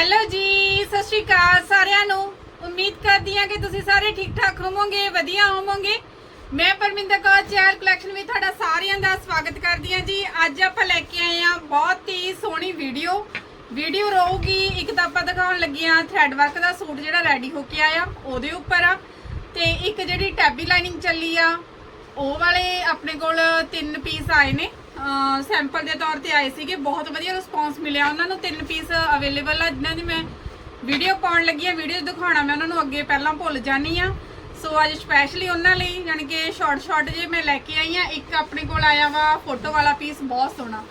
Hello ਜੀ, ਸਤਿ ਸ਼੍ਰੀ ਅਕਾਲ ਸਾਰਿਆਂ ਨੂੰ। ਉਮੀਦ ਕਰਦੀ ਹਾਂ ਕਿ ਤੁਸੀਂ ਸਾਰੇ ਠੀਕ ਠਾਕ ਹੋਵੋਗੇ, ਵਧੀਆ ਹੋਵੋਗੇ। ਮੈਂ ਪਰਮਿੰਦਰ ਕੌਰ ਚੈਰ ਕਲੈਕਸ਼ਨ ਵਿੱਚ ਤੁਹਾਡਾ ਸਾਰਿਆਂ ਦਾ ਸਵਾਗਤ ਕਰਦੀ ਹਾਂ ਜੀ। ਅੱਜ ਆਪਾਂ ਲੈ ਕੇ ਆਏ ਹਾਂ ਬਹੁਤ ਹੀ ਸੋਹਣੀ ਵੀਡੀਓ ਵੀਡੀਓ ਰਹੂਗੀ, ਇੱਕ ਤਾਂ ਆਪਾਂ ਦਿਖਾਉਣ ਲੱਗੇ ਹਾਂ ਥ੍ਰੈਡ ਵਰਕ ਦਾ ਸੂਟ ਜਿਹੜਾ ਰੈਡੀ ਹੋ ਕੇ ਆਇਆ, ਉਹਦੇ ਉੱਪਰ ਆ। ਤੇ ਇੱਕ ਜਿਹੜੀ ਟੈਬੀ ਲਾਈਨਿੰਗ ਚੱਲੀ ਆ, ਉਹ ਵਾਲੇ ਆਪਣੇ ਕੋਲ ਤਿੰਨ ਪੀਸ ਆਏ ਨੇ। ਸੈਂਪਲ ਦੇ ਤੌਰ ਤੇ ਆਏ ਸੀਗੇ। ਬਹੁਤ ਵਧੀਆ ਰਿਸਪੌਂਸ ਮਿਲਿਆ। ਉਹਨਾਂ ਨੂੰ ਤਿੰਨ ਪੀਸ ਅਵੇਲੇਬਲ ਆ, ਜਿਨ੍ਹਾਂ ਦੀ ਮੈਂ ਵੀਡੀਓ ਪਾਉਣ ਲੱਗੀ ਆ। ਵੀਡੀਓ ਦਿਖਾਉਣਾ ਮੈਂ ਉਹਨਾਂ ਨੂੰ ਅੱਗੇ ਪਹਿਲਾਂ ਭੁੱਲ ਜਾਨੀ ਆ। ਸੋ ਅੱਜ ਸਪੈਸ਼ਲੀ ਉਹਨਾਂ ਲਈ ਯਾਨੀ ਕਿ ਸ਼ਾਰਟ ਸ਼ਾਰਟ ਜੇ ਮੈਂ ਲੈ ਕੇ ਆਈ ਆ, ਇੱਕ ਆਪਣੇ ਕੋਲ ਆਇਆ ਵਾ ਫੋਟੋ ਵਾਲਾ ਪੀਸ ਬਹੁਤ ਸੋਹਣਾ।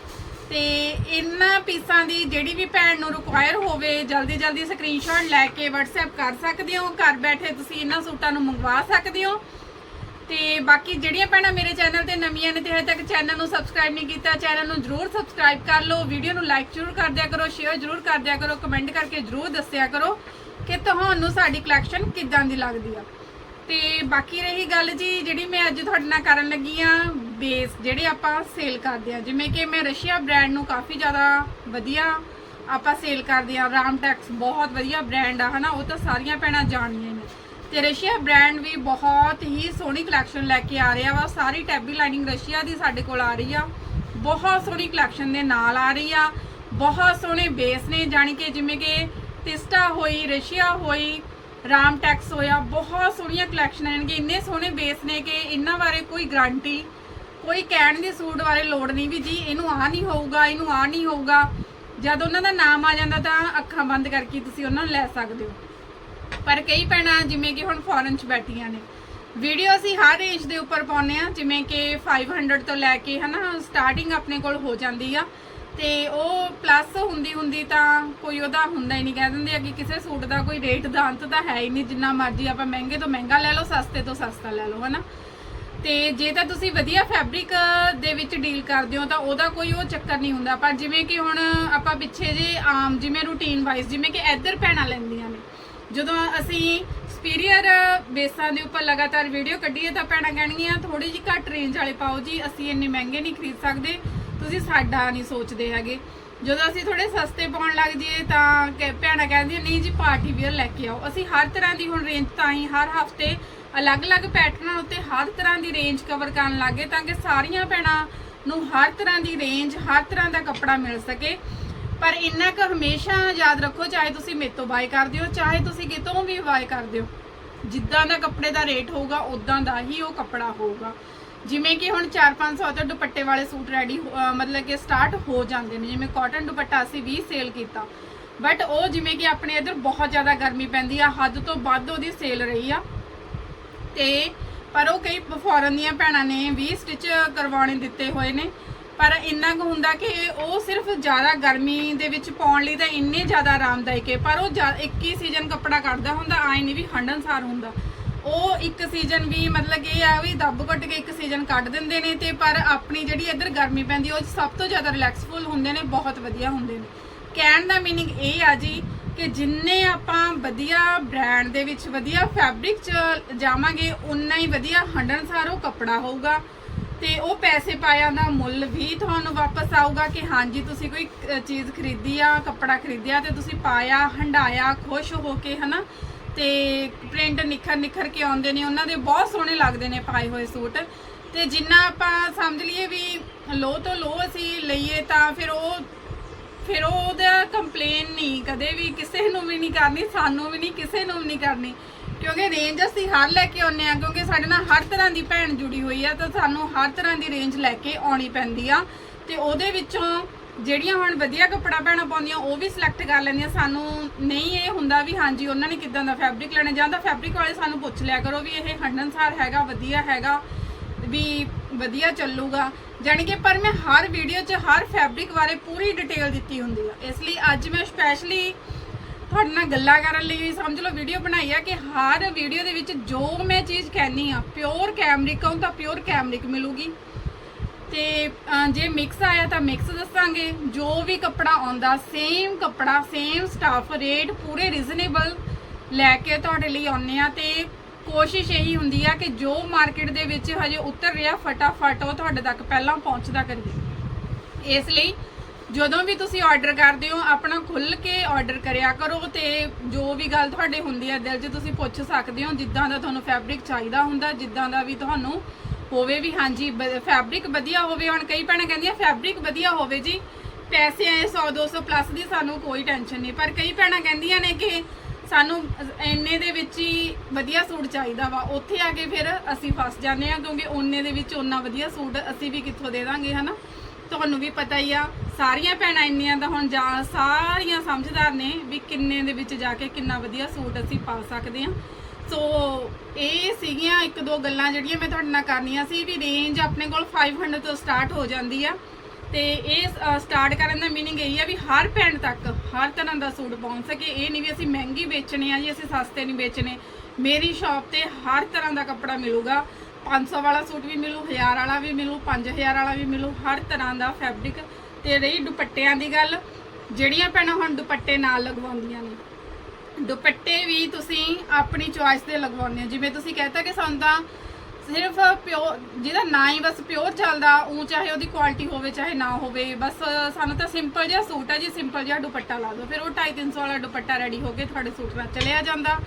ਤੇ ਇਹਨਾਂ ਪੀਸਾਂ ਦੀ ਜਿਹੜੀ ਵੀ ਭੈਣ ਨੂੰ ਰਿਕੁਆਇਰ ਹੋਵੇ, ਜਲਦੀ ਜਲਦੀ ਸਕਰੀਨਸ਼ਾਟ ਲੈ ਕੇ WhatsApp ਕਰ ਸਕਦੇ ਹੋ। ਘਰ ਬੈਠੇ ਤੁਸੀਂ ਇਹਨਾਂ ਸੂਟਾਂ ਨੂੰ ਮੰਗਵਾ ਸਕਦੇ ਹੋ। ਤੇ ਬਾਕੀ ਜਿਹੜੀਆਂ ਭੈਣਾਂ ਮੇਰੇ ਚੈਨਲ ਤੇ ਨਵੀਆਂ ਨੇ ਤੇ ਹਜੇ ਤੱਕ ਚੈਨਲ ਨੂੰ ਸਬਸਕ੍ਰਾਈਬ ਨਹੀਂ ਕੀਤਾ, ਚੈਨਲ ਨੂੰ ਜਰੂਰ ਸਬਸਕ੍ਰਾਈਬ ਕਰ ਲਓ ਵੀਡੀਓ ਨੂੰ ਲਾਈਕ ਜਰੂਰ ਕਰ ਦਿਆ ਕਰੋ ਸ਼ੇਅਰ ਜਰੂਰ ਕਰ ਦਿਆ ਕਰੋ ਕਮੈਂਟ ਕਰਕੇ ਜਰੂਰ ਦੱਸਿਆ ਕਰੋ ਕਿ ਤੁਹਾਨੂੰ ਸਾਡੀ ਕਲੈਕਸ਼ਨ ਕਿੱਦਾਂ ਦੀ ਲੱਗਦੀ ਆ। ਤੇ ਬਾਕੀ ਰਹੀ ਗੱਲ ਜੀ, ਜਿਹੜੀ ਮੈਂ ਅੱਜ ਤੁਹਾਡੇ ਨਾਲ ਕਰਨ ਲੱਗੀ ਆ ਬੇਸ ਜਿਹੜੇ ਆਪਾਂ ਸੇਲ ਕਰਦੇ ਆ। ਜਿਵੇਂ ਕਿ ਮੈਂ ਰਸ਼ੀਆ ਬ੍ਰਾਂਡ ਨੂੰ ਕਾਫੀ ਜ਼ਿਆਦਾ ਵਧੀਆ ਆਪਾਂ ਸੇਲ ਕਰਦੇ ਆ। ਰਾਮਟੈਕਸ ਬਹੁਤ ਵਧੀਆ ਬ੍ਰਾਂਡ ਆ, ਹਨਾ, ਉਹ ਤਾਂ ਸਾਰੀਆਂ ਭੈਣਾਂ ਜਾਣੀਆਂ ਨੇ। ਤੇ ਰਸ਼ੀਆ ਬ੍ਰਾਂਡ ਵੀ ਬਹੁਤ ਹੀ ਸੋਹਣੀ ਕਲੈਕਸ਼ਨ ਲੈ ਕੇ ਆ ਰਿਹਾ ਵਾ। ਸਾਰੀ ਟੈਬੀ ਲਾਈਨਿੰਗ ਰਸ਼ੀਆ ਦੀ ਸਾਡੇ ਕੋਲ ਆ ਰਹੀ ਆ। ਬਹੁਤ ਸੋਹਣੀ ਕਲੈਕਸ਼ਨ ਦੇ ਨਾਲ ਆ ਰਹੀ ਆ। ਬਹੁਤ ਸੋਹਣੇ ਬੇਸ ਨੇ, ਜਾਣੀ ਕਿ ਜਿਵੇਂ ਕਿ ਟਿਸਟਾ ਹੋਈ, ਰਸ਼ੀਆ ਹੋਈ, ਰਾਮ ਟੈਕਸ ਹੋਇਆ। ਬਹੁਤ ਸੋਹਣੀਆਂ ਕਲੈਕਸ਼ਨਾਂ ਨੇ ਇੰਨੇ ਸੋਹਣੇ ਬੇਸ ਨੇ ਕਿ ਇਹਨਾਂ ਬਾਰੇ ਕੋਈ ਗਾਰੰਟੀ ਕੋਈ ਕਹਿਣ ਦੀ ਸੂਟ ਬਾਰੇ ਲੋੜ ਨਹੀਂ ਵੀ ਜੀ, ਇਹਨੂੰ ਆ ਨਹੀਂ ਹੋਊਗਾ, ਇਹਨੂੰ ਆ ਨਹੀਂ ਹੋਊਗਾ। ਜਦ ਉਹਨਾਂ ਦਾ ਨਾਮ ਆ ਜਾਂਦਾ ਤਾਂ ਅੱਖਾਂ ਬੰਦ ਕਰਕੇ ਤੁਸੀਂ ਉਹਨਾਂ ਨੂੰ ਲੈ ਸਕਦੇ ਹੋ। ਪਰ ਕਈ ਭੈਣਾਂ ਜਿਵੇਂ ਕਿ ਹੁਣ ਫੋਰਨ 'ਚ ਬੈਠੀਆਂ ਨੇ। ਵੀਡੀਓ ਅਸੀਂ ਹਰ ਰੇਂਜ ਦੇ ਉੱਪਰ ਪਾਉਂਦੇ ਆ ਜਿਵੇਂ ਕਿ 500 ਤੋਂ ਲੈ ਕੇ ਹਨਾ ਸਟਾਰਟਿੰਗ ਆਪਣੇ ਕੋਲ ਹੋ ਜਾਂਦੀ ਆ। ਤੇ ਉਹ ਪਲੱਸ ਹੁੰਦੀ ਹੁੰਦੀ ਤਾਂ ਕੋਈ ਉਹਦਾ ਹੁੰਦਾ ਹੀ ਨਹੀਂ, ਕਹਿ ਦਿੰਦੇ ਆ ਕਿ ਕਿਸੇ ਸੂਟ ਦਾ ਕੋਈ ਰੇਟ ਦਾ ਅੰਤ ਤਾਂ ਹੈ ਹੀ ਨਹੀਂ, ਜਿੰਨਾ ਮਰਜ਼ੀ ਆਪਾਂ ਮਹਿੰਗੇ ਤੋਂ ਮਹਿੰਗਾ ਲੈ ਲਓ, ਸਸਤੇ ਤੋਂ ਸਸਤਾ ਲੈ ਲਓ, ਹਨਾ। ਤੇ ਜੇ ਤਾਂ ਤੁਸੀਂ ਵਧੀਆ ਫੈਬਰਿਕ ਦੇ ਵਿੱਚ ਡੀਲ ਕਰਦੇ ਹੋ, ਤਾਂ ਉਹਦਾ ਕੋਈ ਉਹ ਚੱਕਰ ਨਹੀਂ ਹੁੰਦਾ। ਪਰ ਜਿਵੇਂ ਕਿ ਹੁਣ ਆਪਾਂ ਪਿੱਛੇ ਜੇ ਆਮ, ਜਿਵੇਂ ਰੂਟੀਨ ਵਾਈਜ਼ ਜਿਵੇਂ ਕਿ ਇੱਧਰ ਪੈਣਾ ਲੈਂਦੀਆਂ ਨੇ। ਜਦੋਂ ਅਸੀਂ ਸੁਪੀਰੀਅਰ ਬੇਸਾਂ ਦੇ ਉੱਪਰ ਲਗਾਤਾਰ ਵੀਡੀਓ ਕੱਢੀਏ ਤਾਂ ਭੈਣਾਂ ਕਹਿਣਗੀਆਂ ਥੋੜੀ ਜਿਹੀ ਘੱਟ ਰੇਂਜ ਵਾਲੇ ਪਾਓ ਜੀ, ਅਸੀਂ ਇੰਨੇ ਮਹਿੰਗੇ ਨਹੀਂ ਖਰੀਦ ਸਕਦੇ, ਤੁਸੀਂ ਸਾਡਾ ਨਹੀਂ ਸੋਚਦੇ ਹੈਗੇ। ਜਦੋਂ ਅਸੀਂ ਥੋੜੇ ਸਸਤੇ ਪਾਉਣ ਲੱਗ ਜਾਈਏ ਤਾਂ ਕਿ ਭੈਣਾਂ ਕਹਿੰਦੀਆਂ, ਨਹੀਂ ਜੀ ਪਾਰਟੀ ਵੇਅਰ ਲੈ ਕੇ ਆਓ। ਅਸੀਂ ਹਰ ਤਰ੍ਹਾਂ ਦੀ ਹੁਣ ਰੇਂਜ ਤਾਂ ਹੀ, ਹਰ ਹਫ਼ਤੇ ਅਲੱਗ-ਅਲੱਗ ਪੈਟਰਨਾਂ ਉੱਤੇ ਹਰ ਤਰ੍ਹਾਂ ਦੀ ਰੇਂਜ ਕਵਰ ਕਰਨ ਲੱਗੇ ਤਾਂ ਕਿ ਸਾਰੀਆਂ ਭੈਣਾਂ ਨੂੰ ਹਰ ਤਰ੍ਹਾਂ ਦੀ ਰੇਂਜ ਹਰ ਤਰ੍ਹਾਂ ਦਾ ਕੱਪੜਾ ਮਿਲ ਸਕੇ। ਪਰ ਇੰਨਾ ਕੁ ਹਮੇਸ਼ਾ ਯਾਦ ਰੱਖੋ, ਚਾਹੇ ਤੁਸੀਂ ਮੇਰੇ ਤੋਂ ਬਾਏ ਕਰਦੇ ਹੋ, ਚਾਹੇ ਤੁਸੀਂ ਕਿਤੋਂ ਵੀ ਬਾਏ ਕਰਦੇ ਹੋ। ਜਿੱਦਾਂ ਦਾ ਕੱਪੜੇ ਦਾ ਰੇਟ ਹੋਊਗਾ ਉਦਾਂ ਦਾ ਹੀ ਉਹ ਕੱਪੜਾ ਹੋਊਗਾ। ਜਿਵੇਂ ਕਿ ਹੁਣ 4-500 ਤੋਂ ਦੁਪੱਟੇ ਵਾਲੇ ਸੂਟ ਰੈਡੀ ਮਤਲਬ ਕਿ ਸਟਾਰਟ ਹੋ ਜਾਂਦੇ ਨੇ। ਜਿਵੇਂ ਕਾਟਨ ਦੁਪੱਟਾ ਅਸੀਂ 20 ਸੇਲ ਕੀਤਾ। ਬਟ ਉਹ ਜਿਵੇਂ ਕਿ ਆਪਣੇ ਇਧਰ ਬਹੁਤ ਜ਼ਿਆਦਾ ਗਰਮੀ ਪੈਂਦੀ ਆ, ਹੱਦ ਤੋਂ ਵੱਧ ਉਹਦੀ ਸੇਲ ਰਹੀ ਆ। ਤੇ ਪਰ ਉਹ ਕਈ ਫੋਰਨ ਦੀਆਂ ਭੈਣਾਂ ਨੇ 20 ਸਟਿਚ ਕਰਵਾਉਣੇ ਦਿੱਤੇ ਹੋਏ ਨੇ। ਪਰ ਇੰਨਾ ਕੁ ਹੁੰਦਾ ਕਿ ਉਹ ਸਿਰਫ ਜ਼ਿਆਦਾ ਗਰਮੀ ਦੇ ਵਿੱਚ ਪਾਉਣ ਲਈ ਤਾਂ ਇੰਨੇ ਜ਼ਿਆਦਾ ਆਰਾਮਦਾਇਕ ਹੈ, ਪਰ ਉਹ ਜ਼ਿਆ- ਇੱਕ ਹੀ ਸੀਜ਼ਨ ਕੱਪੜਾ ਕੱਢਦਾ ਹੁੰਦਾ ਆਈ ਨਹੀਂ ਵੀ ਹੰਡਨਸਾਰ ਹੁੰਦਾ। ਉਹ ਇੱਕ ਸੀਜ਼ਨ ਵੀ ਮਤਲਬ ਇਹ ਆ ਵੀ ਦੱਬ ਘੁੱਟ ਕੇ ਇੱਕ ਸੀਜ਼ਨ ਕੱਢ ਦਿੰਦੇ ਨੇ ਤੇ ਪਰ ਆਪਣੀ ਜਿਹੜੀ ਇੱਧਰ ਗਰਮੀ ਪੈਂਦੀ, ਉਹ ਸਭ ਤੋਂ ਜ਼ਿਆਦਾ ਰਿਲੈਕਸਫੁਲ ਹੁੰਦੇ ਨੇ, ਬਹੁਤ ਵਧੀਆ ਹੁੰਦੇ ਨੇ। ਕਹਿਣ ਦਾ ਮੀਨਿੰਗ ਇਹ ਆ ਜੀ ਕਿ ਜਿੰਨੇ ਆਪਾਂ ਵਧੀਆ ਬ੍ਰਾਂਡ ਦੇ ਵਿੱਚ, ਵਧੀਆ ਫੈਬਰਿਕ 'ਚ ਜਾਵਾਂਗੇ ਉਨਾ ਹੀ ਵਧੀਆ ਹੰਡਨਸਾਰ ਉਹ ਕੱਪੜਾ ਹੋਊਗਾ। ਤੇ ਉਹ ਪੈਸੇ ਪਾਇਆ ਦਾ ਮੁੱਲ ਵੀ ਤੁਹਾਨੂੰ ਵਾਪਸ ਆਊਗਾ ਕਿ ਹਾਂਜੀ, ਤੁਸੀਂ ਕੋਈ ਚੀਜ਼ ਖਰੀਦੀ ਆ, ਕੱਪੜਾ ਖਰੀਦਿਆ ਤੇ ਤੁਸੀਂ ਪਾਇਆ, ਹੰਡਾਇਆ, ਖੁਸ਼ ਹੋ ਕੇ, ਹਨਾ? ਤੇ ਪ੍ਰਿੰਟ ਨਿਖਰ ਨਿਖਰ ਕੇ ਆਉਂਦੇ ਨੇ, ਉਹਨਾਂ ਦੇ ਬਹੁਤ ਸੋਹਣੇ ਲੱਗਦੇ ਨੇ ਪਾਏ ਹੋਏ ਸੂਟ। ਤੇ ਜਿੰਨਾ ਆਪਾਂ ਸਮਝ ਲਈਏ ਵੀ ਲੋ ਤੋਂ ਲੋ ਅਸੀਂ ਲਈਏ ਤਾਂ ਫਿਰ ਉਹ, ਫਿਰ ਉਹਦਾ ਕੰਪਲੇਨ ਨਹੀਂ, ਕਦੇ ਵੀ ਕਿਸੇ ਨੂੰ ਵੀ ਨਹੀਂ ਕਰਨੀ, ਸਾਨੂੰ ਵੀ ਨਹੀਂ, ਕਿਸੇ ਨੂੰ ਵੀ ਨਹੀਂ ਕਰਨੀ। ਕਿਉਂਕਿ ਰੇਂਜ ਅਸੀਂ ਹਰ ਲੈ ਕੇ ਆਉਂਦੇ ਆ ਕਿਉਂਕਿ ਸਾਡੇ ਨਾਲ ਹਰ ਤਰ੍ਹਾਂ ਦੀ ਭੈਣ ਜੁੜੀ ਹੋਈ ਆ, ਤਾਂ ਸਾਨੂੰ ਹਰ ਤਰ੍ਹਾਂ ਦੀ ਰੇਂਜ ਲੈ ਕੇ ਆਉਣੀ ਪੈਂਦੀ ਆ। ਤੇ ਉਹਦੇ ਵਿੱਚੋਂ ਜਿਹੜੀਆਂ ਹੁਣ ਵਧੀਆ ਕੱਪੜਾ ਭੈਣਾਂ ਪਾਉਂਦੀਆਂ, ਉਹ ਵੀ ਸਿਲੈਕਟ ਕਰ ਲੈਂਦੀਆਂ। ਸਾਨੂੰ ਨਹੀਂ ਇਹ ਹੁੰਦਾ ਵੀ ਹਾਂਜੀ, ਉਹਨਾਂ ਨੇ ਕਿਦਾਂ ਦਾ ਫੈਬਰਿਕ ਲੈਣਾ, ਜਾਂ ਤਾਂ ਫੈਬਰਿਕ ਵਾਲੇ ਸਾਨੂੰ ਪੁੱਛ ਲਿਆ ਕਰੋ ਵੀ ਇਹ ਹੰਡਨਸਾਰ ਹੈਗਾ, ਵਧੀਆ ਹੈਗਾ, ਵੀ ਵਧੀਆ ਚੱਲੂਗਾ। ਜਾਣੀ ਕਿ ਪਰ ਮੈਂ ਹਰ ਵੀਡੀਓ 'ਚ ਹਰ ਫੈਬਰਿਕ ਬਾਰੇ ਪੂਰੀ ਡਿਟੇਲ ਦਿੱਤੀ ਹੁੰਦੀ ਆ। ਇਸ ਲਈ ਅੱਜ ਮੈਂ ਸਪੈਸ਼ਲੀ ਤੁਹਾਡੇ ਨਾਲ ਗੱਲਾਂ ਕਰਨ ਲਈ ਵੀ ਸਮਝ ਲਓ ਵੀਡੀਓ ਬਣਾਈ ਆ ਕਿ ਹਰ ਵੀਡੀਓ ਦੇ ਵਿੱਚ ਜੋ ਮੈਂ ਚੀਜ਼ ਕਹਿਨੀ ਆ ਪਿਓਰ ਕੈਮਰਿਕ ਕਹੂੰ ਤਾਂ ਪਿਓਰ ਕੈਮਰਿਕ ਮਿਲੂਗੀ। ਤੇ ਜੇ ਮਿਕਸ ਆਇਆ ਤਾਂ ਮਿਕਸ ਦੱਸਾਂਗੇ। ਜੋ ਵੀ ਕੱਪੜਾ ਆਉਂਦਾ ਸੇਮ ਕੱਪੜਾ ਸੇਮ ਸਟਾਫ ਰੇਟ ਪੂਰੇ ਰੀਜ਼ਨੇਬਲ ਲੈ ਕੇ ਤੁਹਾਡੇ ਲਈ ਆਉਂਦੇ ਆ। ਤੇ ਕੋਸ਼ਿਸ਼ ਇਹੀ ਹੁੰਦੀ ਆ ਕਿ ਜੋ ਮਾਰਕੀਟ ਦੇ ਵਿੱਚ ਹਜੇ ਉਤਰ ਰਿਹਾ, ਫਟਾਫਟ ਉਹ ਤੁਹਾਡੇ ਤੱਕ ਪਹਿਲਾਂ ਪਹੁੰਚਦਾ ਕਰੀਏ। ਇਸ ਲਈ ਜਦੋਂ ਵੀ ਤੁਸੀਂ ਆਰਡਰ ਕਰਦੇ ਹੋ, ਆਪਣਾ ਖੁੱਲ ਕੇ ਆਰਡਰ ਕਰਿਆ ਕਰੋ ਤੇ ਜੋ ਵੀ ਗੱਲ ਤੁਹਾਡੇ ਹੁੰਦੀ ਹੈ ਦਿਲ 'ਚ ਤੁਸੀਂ ਪੁੱਛ ਸਕਦੇ ਹੋ, ਜਿੱਦਾਂ ਦਾ ਤੁਹਾਨੂੰ ਫੈਬਰਿਕ ਚਾਹੀਦਾ ਹੁੰਦਾ, ਜਿੱਦਾਂ ਦਾ ਵੀ ਤੁਹਾਨੂੰ ਹੋਵੇ ਵੀ ਹਾਂਜੀ ਫੈਬਰਿਕ ਵਧੀਆ ਹੋਵੇ। ਹੁਣ ਕਈ ਭੈਣਾਂ ਕਹਿੰਦੀਆਂ ਫੈਬਰਿਕ ਵਧੀਆ ਹੋਵੇ ਜੀ। ਪੈਸੇ ਆਏ 100 200 ਪਲੱਸ ਦੀ ਸਾਨੂੰ ਕੋਈ ਟੈਨਸ਼ਨ ਨਹੀਂ। ਪਰ ਕਈ ਭੈਣਾਂ ਕਹਿੰਦੀਆਂ ਨੇ ਕਿ ਸਾਨੂੰ ਇੰਨੇ ਦੇ ਵਿੱਚ ਹੀ ਵਧੀਆ ਸੂਟ ਚਾਹੀਦਾ ਵਾ। ਉੱਥੇ ਆ ਕੇ ਫਿਰ ਅਸੀਂ ਫਸ ਜਾਂਦੇ ਆ ਕਿਉਂਕਿ ਉਹਨੇ ਦੇ ਵਿੱਚ ਉਹਨਾਂ ਵਧੀਆ ਸੂਟ ਅਸੀਂ ਵੀ ਕਿੱਥੋਂ ਦੇ ਦਾਂਗੇ, ਹਨਾ? ਤੁਹਾਨੂੰ ਵੀ ਪਤਾ ਹੀ ਆ, ਸਾਰੀਆਂ ਭੈਣਾਂ ਇੰਨੀਆਂ ਦਾ ਹੁਣ ਜਾ, ਸਾਰੀਆਂ ਸਮਝਦਾਰ ਨੇ ਵੀ ਕਿੰਨੇ ਦੇ ਵਿੱਚ ਜਾ ਕੇ ਕਿੰਨਾ ਵਧੀਆ ਸੂਟ ਅਸੀਂ ਪਾ ਸਕਦੇ ਹਾਂ। ਸੋ ਇਹ ਸੀਗੀਆਂ ਇੱਕ ਦੋ ਗੱਲਾਂ ਜਿਹੜੀਆਂ ਮੈਂ ਤੁਹਾਡੇ ਨਾਲ ਕਰਨੀਆਂ ਸੀ ਵੀ ਰੇਂਜ ਆਪਣੇ ਕੋਲ 500 ਤੋਂ ਸਟਾਰਟ ਹੋ ਜਾਂਦੀ ਆ। ਤੇ ਇਹ ਸਟਾਰਟ ਕਰਨ ਦਾ ਮੀਨਿੰਗ ਇਹ ਆ ਵੀ ਹਰ ਭੈਣ ਤੱਕ ਹਰ ਤਰ੍ਹਾਂ ਦਾ ਸੂਟ ਪਹੁੰਚ ਸਕੇ। ਇਹ ਨਹੀਂ ਵੀ ਅਸੀਂ ਮਹਿੰਗੀ ਵੇਚਣੇ ਆ ਜੀ, ਅਸੀਂ ਸਸਤੇ ਨਹੀਂ ਵੇਚਣੇ। ਮੇਰੀ ਸ਼ਾਪ ਤੇ ਹਰ ਤਰ੍ਹਾਂ ਦਾ ਕੱਪੜਾ ਮਿਲੂਗਾ। 500 ਵਾਲਾ ਸੂਟ ਵੀ ਮਿਲੂ 1000 ਵਾਲਾ ਵੀ ਮਿਲੂ 5000 ਵਾਲਾ ਵੀ ਮਿਲੂ, ਹਰ ਤਰ੍ਹਾਂ ਦਾ ਫੈਬਰਿਕ ਤੇ ਰਹੀ ਦੁਪੱਟਿਆਂ ਦੀ ਗੱਲ। ਜਿਹੜੀਆਂ ਭੈਣਾਂ ਹੁਣ ਦੁਪੱਟੇ ਨਾਲ ਲਗਵਾਉਂਦੀਆਂ ਨੇ। ਦੁਪੱਟੇ ਵੀ ਤੁਸੀਂ ਆਪਣੀ ਚੁਆਇਸ ਦੇ ਲਗਵਾਉਂਦੇ ਹੋ। ਜਿਵੇਂ ਤੁਸੀਂ ਕਹਿੰਦਾ ਕਿ ਸਾਨੂੰ ਤਾਂ ਸਿਰਫ ਪਿਓਰ ਜਿਹਦਾ ਨਾ ਹੀ ਬਸ ਪਿਓਰ ਚੱਲਦਾ, ਉਹ ਚਾਹੇ ਉਹਦੀ ਕੁਆਲਿਟੀ ਹੋਵੇ, ਚਾਹੇ ਨਾ ਹੋਵੇ, ਬਸ ਸਾਨੂੰ ਤਾਂ ਸਿੰਪਲ ਜਿਹਾ ਸੂਟ ਹੈ ਜੀ ਸਿੰਪਲ ਜਿਹਾ ਦੁਪੱਟਾ ਲਾ ਦਿਓ। ਫਿਰ ਉਹ 250 ਵਾਲਾ ਦੁਪੱਟਾ ਰੈਡੀ ਹੋ ਕੇ ਤੁਹਾਡੇ ਸੂਟ ਨਾਲ ਚਲਿਆ ਜਾਂਦਾ।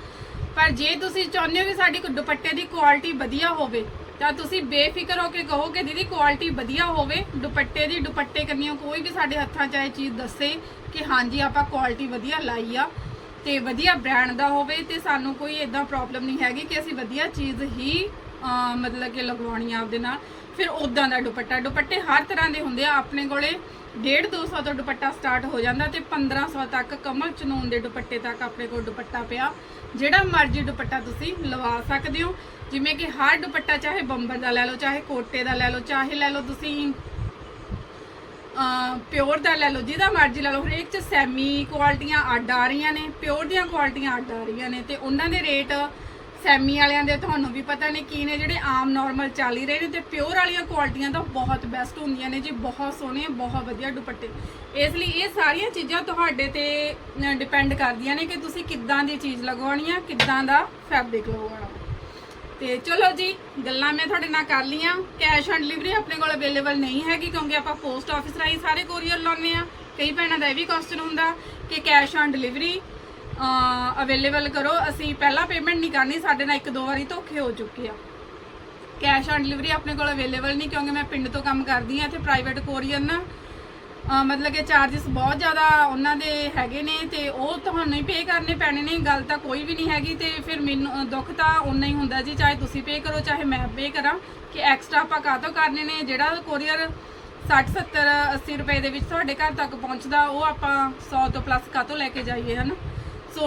ਪਰ ਜੇ ਤੁਸੀਂ ਚਾਹੁੰਦੇ ਹੋ ਕਿ ਸਾਡੀ ਕੋਈ ਦੁਪੱਟੇ ਦੀ ਕੁਆਲਿਟੀ ਵਧੀਆ ਹੋਵੇ, ਤਾਂ ਤੁਸੀਂ ਬੇਫਿਕਰ ਹੋ ਕੇ ਕਹੋ ਕਿ ਦੀਦੀ ਕੁਆਲਿਟੀ ਵਧੀਆ ਹੋਵੇ, ਦੁਪੱਟੇ ਦੀ ਦੁਪੱਟੇ ਕੰਨੀਆਂ ਕੋਈ ਵੀ ਸਾਡੇ ਹੱਥਾਂ 'ਚ ਆਏ ਚੀਜ਼ ਦੱਸੇ ਕਿ ਹਾਂਜੀ, ਆਪਾਂ ਕੁਆਲਿਟੀ ਵਧੀਆ ਲਾਈ ਆ ਤੇ ਵਧੀਆ ਬ੍ਰਾਂਡ ਦਾ ਹੋਵੇ ਤੇ ਸਾਨੂੰ ਕੋਈ ਇਦਾਂ ਪ੍ਰੋਬਲਮ ਨਹੀਂ ਹੈਗੀ ਕਿ ਅਸੀਂ ਵਧੀਆ ਚੀਜ਼ ਹੀ ਮਤਲਬ ਕਿ ਲਗਵਾਉਣੀ ਆ ਆਪਦੇ ਨਾਲ। ਫਿਰ ਉਦਾਂ ਦਾ ਦੁਪੱਟਾ। ਦੁਪੱਟੇ ਹਰ ਤਰ੍ਹਾਂ ਦੇ ਹੁੰਦੇ ਆ। ਆਪਣੇ ਕੋਲੇ 1.5 200 ਤੋਂ ਦੁਪੱਟਾ ਸਟਾਰਟ ਹੋ ਜਾਂਦਾ ਤੇ 1500 ਤੱਕ ਕਮਲ ਚਨੂਨ ਦੇ ਦੁਪੱਟੇ ਤੱਕ ਆਪਣੇ ਕੋਲ ਦੁਪੱਟਾ ਪਿਆ। ਜਿਹੜਾ ਮਰਜ਼ੀ ਦੁਪੱਟਾ ਤੁਸੀਂ ਲਵਾ ਸਕਦੇ ਹੋ। ਜਿਵੇਂ ਕਿ ਹਰ ਦੁਪੱਟਾ ਚਾਹੇ ਬੰਬਰ ਦਾ ਲੈ ਲਓ, ਚਾਹੇ ਕੋਟੇ ਦਾ ਲੈ ਲਓ, ਚਾਹੇ ਲੈ ਲਓ ਤੁਸੀਂ ਪਿਓਰ ਦਾ ਲੈ ਲਓ, ਜਿਹਦਾ ਮਰਜ਼ੀ ਲੈ ਲਓ। ਹਰੇਕ ਚ ਸੈਮੀ ਕੁਆਲਟੀਆਂ ਅੱਡ ਆ ਰਹੀਆਂ ਨੇ। ਪਿਓਰ ਦੀਆਂ ਕੁਆਲਟੀਆਂ ਅੱਡ ਆ ਰਹੀਆਂ ਨੇ ਤੇ ਉਹਨਾਂ ਦੇ ਰੇਟ ਸੈਮੀ ਵਾਲਿਆਂ ਦੇ ਤੁਹਾਨੂੰ ਵੀ ਪਤਾ ਨੇ ਕੀ ਨੇ, ਜਿਹੜੇ ਆਮ ਨਾਰਮਲ ਚੱਲ ਹੀ ਰਹੇ ਨੇ ਤੇ ਪਿਓਰ ਵਾਲੀਆਂ ਕੁਆਲਟੀਆਂ ਤਾਂ ਬਹੁਤ ਬੈਸਟ ਹੁੰਦੀਆਂ ਨੇ ਜੀ, ਬਹੁਤ ਸੋਹਣੇ, ਬਹੁਤ ਵਧੀਆ ਦੁਪੱਟੇ। ਇਸ ਲਈ ਇਹ ਸਾਰੀਆਂ ਚੀਜ਼ਾਂ ਤੁਹਾਡੇ ਤੇ ਡਿਪੈਂਡ ਕਰਦੀਆਂ ਨੇ ਕਿ ਤੁਸੀਂ ਕਿੱਦਾਂ ਦੀ ਚੀਜ਼ ਲਗਵਾਉਣੀ ਆ, ਕਿੱਦਾਂ ਦਾ ਫੈਬਰਿਕ ਲਗਵਾਉਣਾ। ਤੇ ਚਲੋ ਜੀ, ਗੱਲਾਂ ਮੈਂ ਤੁਹਾਡੇ ਨਾਲ ਕਰ ਲੀਆਂ ਕੈਸ਼ ਔਨ ਡਿਲੀਵਰੀ ਆਪਣੇ ਕੋਲ ਅਵੇਲੇਬਲ ਨਹੀਂ ਹੈਗੀ ਕਿਉਂਕਿ ਆਪਾਂ ਪੋਸਟ ਆਫਿਸ ਰਾਹੀਂ ਸਾਰੇ ਕੋਰੀਅਰ ਲਾਉਂਦੇ ਆ ਕਈ ਭੈਣਾਂ ਦਾ ਇਹ ਵੀ ਕੁਐਸਚਨ ਹੁੰਦਾ ਕਿ ਕੈਸ਼ ਔਨ ਡਿਲੀਵਰੀ ਅਵੇਲੇਬਲ ਕਰੋ। ਅਸੀਂ ਪਹਿਲਾਂ ਪੇਮੈਂਟ ਨਹੀਂ ਕਰਨੀ, ਸਾਡੇ ਨਾਲ ਇੱਕ ਦੋ ਵਾਰੀ ਧੋਖੇ ਹੋ ਚੁੱਕੇ ਆ। ਕੈਸ਼ ਔਨ ਡਿਲੀਵਰੀ ਆਪਣੇ ਕੋਲ ਅਵੇਲੇਬਲ ਨਹੀਂ, ਕਿਉਂਕਿ ਮੈਂ ਪਿੰਡ ਤੋਂ ਕੰਮ ਕਰਦੀ ਆ ਤੇ ਪ੍ਰਾਈਵੇਟ ਕੋਰੀਅਰ ਨਾ। ਮਤਲਬ ਕਿ ਚਾਰजेस ਬਹੁਤ ਜ਼ਿਆਦਾ ਉਹਨਾਂ ਦੇ ਹੈਗੇ ਨੇ ਤੇ ਉਹ ਤੁਹਾਨੂੰ ਹੀ ਪੇ ਕਰਨੇ ਪੈਣੇ ਨੇ। ਗੱਲ ਤਾਂ ਕੋਈ ਵੀ ਨਹੀਂ ਹੈਗੀ ਤੇ ਫਿਰ ਮੈਨੂੰ ਦੁੱਖ ਤਾਂ ਉਨਾ ਹੀ ਹੁੰਦਾ ਜੀ, ਚਾਹੇ ਤੁਸੀਂ ਪੇ ਕਰੋ, ਚਾਹੇ ਮੈਂ ਪੇ ਕਰਾਂ। ਕਿ ਐਕਸਟਰਾ ਆਪਾਂ ਕਾਹਤੋਂ ਕਰਨੇ ਨੇ? ਜਿਹੜਾ ਕੋਰੀਅਰ 60 70 80 ਰੁਪਏ ਦੇ ਵਿੱਚ ਤੁਹਾਡੇ ਘਰ ਤੱਕ ਪਹੁੰਚਦਾ, ਉਹ ਆਪਾਂ 100 ਤੋਂ ਪਲੱਸ ਕਾਹਤੋਂ ਲੈ ਕੇ ਜਾਈਏ, ਹਨਾ? ਸੋ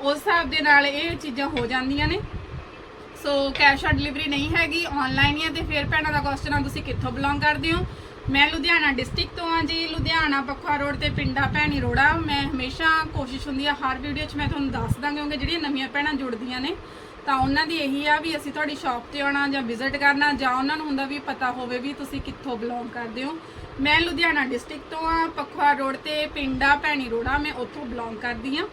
ਉਸ ਹਿਸਾਬ ਦੇ ਨਾਲ ਇਹ ਚੀਜ਼ਾਂ ਹੋ ਜਾਂਦੀਆਂ ਨੇ। ਸੋ ਕੈਸ਼ ਔਨ ਡਿਲੀਵਰੀ ਨਹੀਂ ਹੈਗੀ ਆਨਲਾਈਨ ਹੀ ਹੈ ਤੇ ਫਿਰ ਭੈਣਾਂ ਦਾ ਕੁਐਸਚਨ ਆ, ਤੁਸੀਂ ਕਿੱਥੋਂ ਬਿਲੋਂਗ ਕਰਦੇ ਹੋ? ਮੈਂ ਲੁਧਿਆਣਾ ਡਿਸਟ੍ਰਿਕਟ ਤੋਂ ਆ ਜੀ, ਲੁਧਿਆਣਾ ਪੱਖਾ ਰੋਡ ਤੇ ਪਿੰਡਾ ਭੈਣੀ ਰੋੜਾ। ਮੈਂ ਹਮੇਸ਼ਾ ਕੋਸ਼ਿਸ਼ ਹੁੰਦੀ ਆ, ਹਰ ਵੀਡੀਓ 'ਚ ਮੈਂ ਤੁਹਾਨੂੰ ਦੱਸ ਦਾਂਗੀ, ਕਿਉਂਕਿ ਜਿਹੜੀਆਂ ਨਵੀਆਂ ਭੈਣਾਂ ਜੁੜਦੀਆਂ ਨੇ, ਤਾਂ ਉਹਨਾਂ ਦੀ ਇਹੀ ਆ ਵੀ ਅਸੀਂ ਤੁਹਾਡੀ ਸ਼ਾਪ ਤੇ ਆਉਣਾ ਜਾਂ ਵਿਜ਼ਿਟ ਕਰਨਾ, ਜਾਂ ਉਹਨਾਂ ਨੂੰ ਹੁੰਦਾ ਵੀ ਪਤਾ ਹੋਵੇ ਵੀ ਤੁਸੀਂ ਕਿੱਥੋਂ ਬਿਲੋਂਗ ਕਰਦੇ ਹੋ। ਮੈਂ ਲੁਧਿਆਣਾ ਡਿਸਟ੍ਰਿਕਟ ਤੋਂ ਆ ਪੱਖਾ ਰੋਡ ਤੇ ਪਿੰਡਾ ਭੈਣੀ ਰੋੜਾ, ਮੈਂ ਉੱਥੋਂ ਬਿਲੋਂਗ ਕਰਦੀ ਆ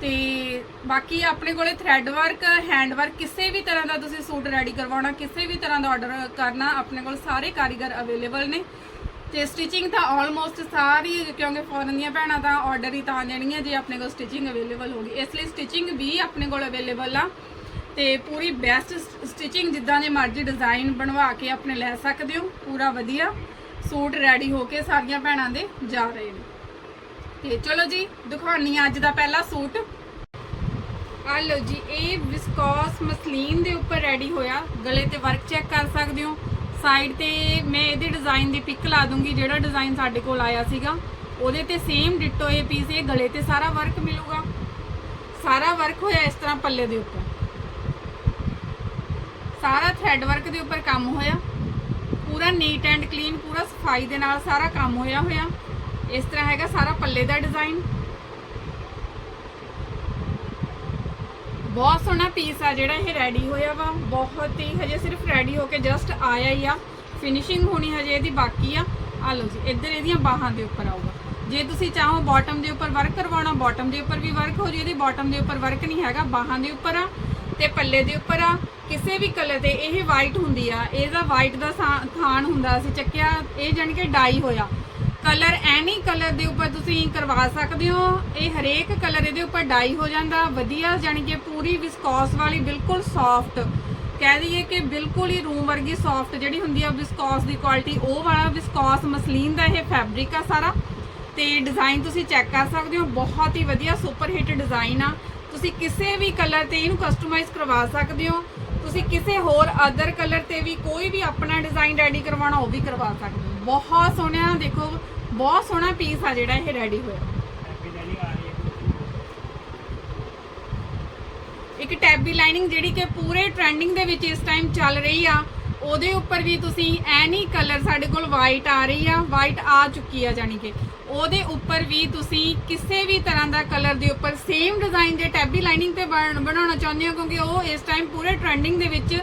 ਤੇ ਬਾਕੀ ਆਪਣੇ ਕੋਲੇ ਥ੍ਰੈਡ ਵਰਕ ਹੈਂਡ ਵਰਕ ਕਿਸੇ ਵੀ ਤਰ੍ਹਾਂ ਦਾ ਤੁਸੀਂ ਸੂਟ ਰੈਡੀ ਕਰਵਾਉਣਾ, ਕਿਸੇ ਵੀ ਤਰ੍ਹਾਂ ਦਾ ਆਰਡਰ ਕਰਨਾ, ਆਪਣੇ ਕੋਲ ਸਾਰੇ ਕਾਰੀਗਰ ਅਵੇਲੇਬਲ ਨੇ। ਤੇ ਸਟਿਚਿੰਗ ਤਾਂ ਆਲਮੋਸਟ ਸਾਰੀ, ਕਿਉਂਕਿ ਫੋਰਨ ਦੀਆਂ ਭੈਣਾਂ ਤਾਂ ਆਰਡਰ ਹੀ ਤਾਂ ਦੇਣਗੀਆਂ ਜੇ ਆਪਣੇ ਕੋਲ ਸਟਿਚਿੰਗ ਅਵੇਲੇਬਲ ਹੋਗੀ ਇਸ ਲਈ ਸਟਿਚਿੰਗ ਵੀ ਆਪਣੇ ਕੋਲ ਅਵੇਲੇਬਲ ਆ ਤੇ ਪੂਰੀ ਬੈਸਟ ਸਟਿਚਿੰਗ ਜਿੱਦਾਂ ਦੇ ਮਰਜ਼ੀ ਡਿਜ਼ਾਈਨ ਬਣਵਾ ਕੇ ਆਪਣੇ ਲੈ ਸਕਦੇ ਹੋ। ਪੂਰਾ ਵਧੀਆ ਸੂਟ ਰੈਡੀ ਹੋ ਕੇ ਸਾਰੀਆਂ ਭੈਣਾਂ ਦੇ ਜਾ ਰਹੇ ਨੇ। ਤੇ ਚਲੋ ਜੀ, ਦਿਖਾਉਣੀ ਆ ਅੱਜ ਦਾ ਪਹਿਲਾ ਸੂਟ। ਆ ਲਓ ਜੀ, ਇਹ ਵਿਸਕੋਸ ਮਸਲੀਨ ਦੇ ਉੱਪਰ ਰੈਡੀ ਹੋਇਆ। ਗਲੇ ਤੇ ਵਰਕ ਚੈੱਕ ਕਰ ਸਕਦੇ ਹੋ। ਸਾਈਡ ਤੇ ਮੈਂ ਇਹਦੇ ਡਿਜ਼ਾਈਨ ਦੀ ਪਿਕ ਲਾ ਦੂੰਗੀ, ਜਿਹੜਾ ਡਿਜ਼ਾਈਨ ਸਾਡੇ ਕੋਲ ਆਇਆ ਸੀਗਾ। ਉਹਦੇ ਤੇ ਸੇਮ ਡਿਟੋ ਇਹ ਪੀਸ ਇਹ ਗਲੇ ਤੇ ਸਾਰਾ ਵਰਕ ਮਿਲੂਗਾ। ਸਾਰਾ ਵਰਕ ਹੋਇਆ ਇਸ ਤਰ੍ਹਾਂ ਪੱਲੇ ਦੇ ਉੱਪਰ। ਸਾਰਾ ਥ੍ਰੈਡ ਵਰਕ ਦੇ ਉੱਪਰ ਕੰਮ ਹੋਇਆ। ਪੂਰਾ ਨੀਟ ਐਂਡ ਕਲੀਨ ਪੂਰਾ ਸਫ਼ਾਈ ਦੇ ਨਾਲ ਸਾਰਾ ਕੰਮ ਹੋਇਆ ਹੋਇਆ। ਇਸ ਤਰ੍ਹਾਂ ਹੈਗਾ ਸਾਰਾ ਪੱਲੇ ਦਾ ਡਿਜ਼ਾਈਨ ਬਹੁਤ ਸੋਹਣਾ ਪੀਸ ਆ ਜਿਹੜਾ ਇਹ ਰੈਡੀ ਹੋਇਆ ਵਾ। ਬਹੁਤ ਹੀ ਹਜੇ ਸਿਰਫ ਰੈਡੀ ਹੋ ਕੇ ਜਸਟ ਆਇਆ ਹੀ ਆ। ਫਿਨਿਸ਼ਿੰਗ ਹੋਣੀ ਹਜੇ ਇਹਦੀ ਬਾਕੀ ਆ। ਆ ਲਓ ਜੀ, ਇੱਧਰ ਇਹਦੀਆਂ ਬਾਹਾਂ ਦੇ ਉੱਪਰ ਆਊਗਾ। ਜੇ ਤੁਸੀਂ ਚਾਹੋ ਬਾਟਮ ਦੇ ਉੱਪਰ ਵਰਕ ਕਰਵਾਉਣਾ ਬਾਟਮ ਦੇ ਉੱਪਰ ਵੀ ਵਰਕ ਹੋ ਜੀ, ਇਹਦੀ ਬਾਟਮ ਦੇ ਉੱਪਰ ਵਰਕ ਨਹੀਂ ਹੈਗਾ, ਬਾਹਾਂ ਦੇ ਉੱਪਰ ਆ ਤੇ ਪੱਲੇ ਦੇ ਉੱਪਰ ਆ। ਕਿਸੇ ਵੀ ਕਲਰ ਤੇ ਇਹ ਵਾਈਟ ਹੁੰਦੀ ਆ, ਇਹਦਾ ਵਾਈਟ ਦਾ ਥਾ- ਥਾਨ ਹੁੰਦਾ ਸੀ ਚੱਕਿਆ, ਇਹ ਜਾਣੀ ਕਿ ਡਾਈ ਹੋਇਆ। ਕਲਰ ਐਨੀ ਕਲਰ ਦੇ ਉੱਪਰ ਤੁਸੀਂ ਕਰਵਾ ਸਕਦੇ ਹੋ। ਇਹ ਹਰੇਕ ਕਲਰ ਇਹਦੇ ਉੱਪਰ ਡਾਈ ਹੋ ਜਾਂਦਾ। ਵਧੀਆ ਜਾਨੀ ਕਿ ਪੂਰੀ ਵਿਸਕੋਸ ਵਾਲੀ, ਬਿਲਕੁਲ ਸੌਫਟ ਕਹਿ ਦਈਏ ਕਿ ਬਿਲਕੁਲ ਹੀ ਰੂਮ ਵਰਗੀ ਸੌਫਟ ਜਿਹੜੀ ਹੁੰਦੀ ਆ ਵਿਸਕੋਸ ਦੀ ਕੁਆਲਿਟੀ ਉਹ ਵਾਲਾ ਵਿਸਕੋਸ ਮਸਲੀਨ ਦਾ ਇਹ ਫੈਬਰਿਕ ਆ ਸਾਰਾ। ਤੇ ਡਿਜ਼ਾਈਨ ਤੁਸੀਂ ਚੈੱਕ ਕਰ ਸਕਦੇ ਹੋ। ਬਹੁਤ ਹੀ ਵਧੀਆ ਸੁਪਰ ਹਿੱਟ ਡਿਜ਼ਾਈਨ ਆ। ਤੁਸੀਂ ਕਿਸੇ ਵੀ ਕਲਰ ਤੇ ਇਹਨੂੰ ਕਸਟਮਾਈਜ਼ ਕਰਵਾ ਸਕਦੇ ਹੋ। ਤੁਸੀਂ ਕਿਸੇ ਹੋਰ ਅਦਰ ਕਲਰ ਤੇ ਵੀ ਕੋਈ ਵੀ ਆਪਣਾ ਡਿਜ਼ਾਈਨ ਰੈਡੀ ਕਰਵਾਉਣਾ, ਉਹ ਵੀ ਕਰਵਾ ਸਕਦੇ ਹੋ। ਬਹੁਤ ਸੋਹਣਾ, ਦੇਖੋ ਬਹੁਤ ਸੋਹਣਾ ਪੀਸ ਆ ਜਿਹੜਾ ਇਹ ਰੈਡੀ ਹੋਇਆ। ਇੱਕ ਟੈਬੀ ਲਾਈਨਿੰਗ ਜਿਹੜੀ ਕਿ ਪੂਰੇ ਟ੍ਰੈਂਡਿੰਗ ਦੇ ਵਿੱਚ ਇਸ ਟਾਈਮ ਚੱਲ ਰਹੀ ਆ, ਉਹਦੇ ਉੱਪਰ ਵੀ ਤੁਸੀਂ ਐਨੀ ਕਲਰ ਸਾਡੇ ਕੋਲ ਵਾਈਟ ਆ ਰਹੀ ਆ ਵਾਈਟ ਆ ਚੁੱਕੀ ਆ ਜਾਨੀ ਕਿ। ਉਹਦੇ ਉੱਪਰ ਵੀ ਤੁਸੀਂ ਕਿਸੇ ਵੀ ਤਰ੍ਹਾਂ ਦਾ ਕਲਰ ਦੇ ਉੱਪਰ ਸੇਮ ਡਿਜ਼ਾਈਨ ਦੇ ਟੈਬੀ ਲਾਈਨਿੰਗ ਤੇ ਬਣ- ਬਣਾਉਣਾ ਚਾਹੁੰਦੇ ਹੋ, ਕਿਉਂਕਿ ਉਹ ਇਸ ਟਾਈਮ ਪੂਰੇ ਟ੍ਰੈਂਡਿੰਗ ਦੇ ਵਿੱਚ